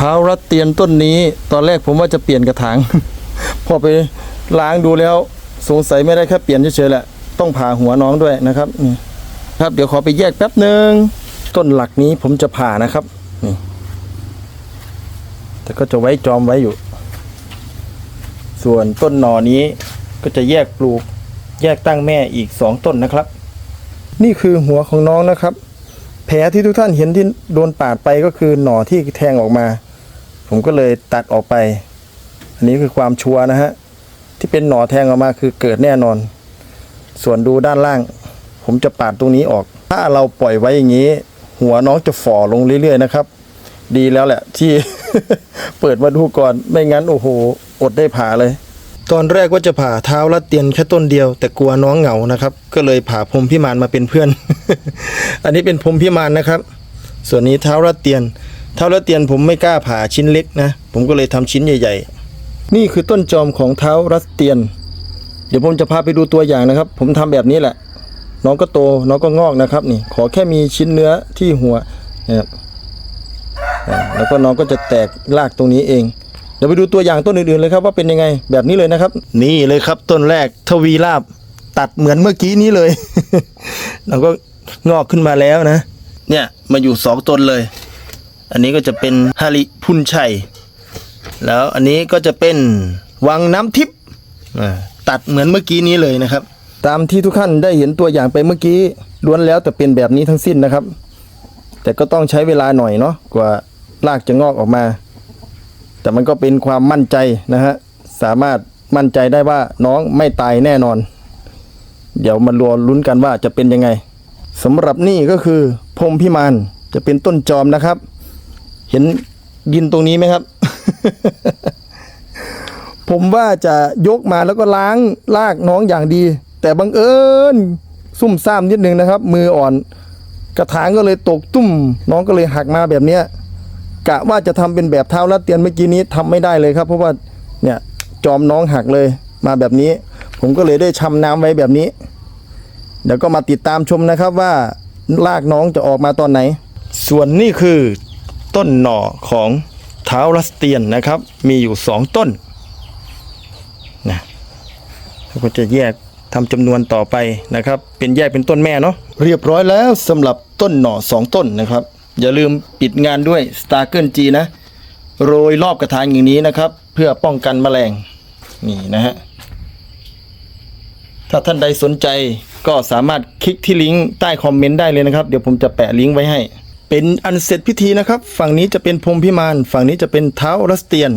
เท้ารัดเตียนต้นนี้ ตอนแรกผมว่าจะเปลี่ยนกระถาง พอไปล้างดูแล้วสงสัยไม่ได้แค่เปลี่ยนเฉยๆแหละ ต้องผ่าหัวน้องด้วยนะครับนี่ครับ เดี๋ยวขอไปแยกแป๊บหนึ่งต้นหลักนี้ผมจะผ่านะครับนี่แต่ก็จะไว้จอมไว้อยู่ ส่วนต้นหนอนี้ก็จะแยกปลูก แยกตั้งแม่อีกสองต้นนะครับ นี่คือหัวของน้องนะครับ แผลที่ทุกท่านเห็นที่โดนปาดไปก็คือหน่อที่แทงออกมา ผมก็เลยตัดออกไป อันนี้คือความชัวนะฮะ ที่เป็นหน่อแทงออกมาคือเกิดแน่นอน ส่วนดูด้านล่าง ผมจะปาดตรงนี้ออก ถ้าเราปล่อยไว้อย่างนี้ หัวน้องจะฝ่อลงเรื่อยๆนะครับ ดีแล้วแหละ ที่เปิดมาดูก่อน ไม่งั้นโอ้โห อดได้ผ่าเลย ตอนแรกว่าจะผ่าเท้าลัดเตียนแค่ต้นเดียว แต่กลัวน้องเหงานะครับ ก็เลยผ่าพรมพิมานมาเป็นเพื่อน อันนี้เป็นพรมพิมานนะครับ ส่วนนี้เท้าลัดเตียน เท้าลัดเตียนผมไม่กล้าผ่าชิ้นเล็กนะ ผมก็เลยทำชิ้นใหญ่ ๆ นี่คือต้นจอมของเท้ารัสเตียน เดี๋ยวผมจะพาไปดูตัวอย่างนะครับ ผมทำแบบนี้แหละ น้องก็โตน้องก็งอกนะครับ นี่ ขอแค่มีชิ้นเนื้อที่หัวนะครับแล้วก็น้องก็จะแตกรากตรงนี้เองเดี๋ยวไปดูตัวอย่างต้นอื่นๆเลยครับว่าเป็นยังไงแบบนี้เลยนะครับ นี่เลยครับต้นแรกทวีลาบตัดเหมือนเมื่อกี้นี้เลยแล้วก็งอกขึ้นมาแล้วนะ เนี่ยมาอยู่สองต้นเลย อันนี้ก็จะเป็นฮาริพุนชัย แล้วอันนี้ก็จะเป็นวังน้ำทิพย์ตัดเหมือนเมื่อกี้นี้เลยนะครับ ตามที่ทุกท่านได้เห็นตัวอย่างไปเมื่อกี้ล้วนแล้วแต่เป็นแบบนี้ทั้งสิ้นนะครับ แต่ก็ต้องใช้เวลาหน่อยเนาะกว่ารากจะงอกออกมา แต่มันก็เป็นความมั่นใจนะฮะสามารถมั่นใจได้ว่าน้องไม่ตายแน่นอน เดี๋ยวมารอลุ้นกันว่าจะเป็นยังไงสำหรับนี่ก็คือพรมพิมานจะเป็นต้นจอมนะครับ เห็นดินตรงนี้ไหมครับ ผมว่าจะยกมาแล้วก็ล้างลากน้องอย่างดี แต่บังเอิญซุ่มซ่ามนิดนึงนะครับ มืออ่อน กระถางก็เลยตกตุ้ม น้องก็เลยหักมาแบบเนี้ยกะว่าจะทำเป็นแบบเท้าลัดเตียนเมื่อกี้นี้ทำไม่ได้เลยครับ เพราะว่าเนี่ยจอมน้องหักเลยมาแบบนี้ ผมก็เลยได้ชำน้ำไว้แบบนี้ เดี๋ยวก็มาติดตามชมนะครับว่าลากน้องจะออกมาตอนไหน ส่วนนี่คือ ต้นหน่อของเท้ารัสเตียนนะครับ มีอยู่สองต้นนะแล้วก็จะแยกทำจำนวนต่อไปนะครับ เป็นแยกเป็นต้นแม่เนาะเรียบร้อยแล้วสำหรับต้นหน่อสองต้นนะครับ อย่าลืมปิดงานด้วย s t a r เกิลจีนะ โรยรอบกระถางอย่างนี้นะครับ เพื่อป้องกันแมลงนี่นะฮะถ้าท่านใดสนใจก็สามารถคลิกที่ลิงก์ใต้คอมเมนต์ได้เลยนะครับ เดี๋ยวผมจะแปะลิงก์ไว้ให้ เป็นอันเสร็จพิธีนะครับ ฝั่งนี้จะเป็นพรมพิมาน ฝั่งนี้จะเป็นเท้ารัสเตียน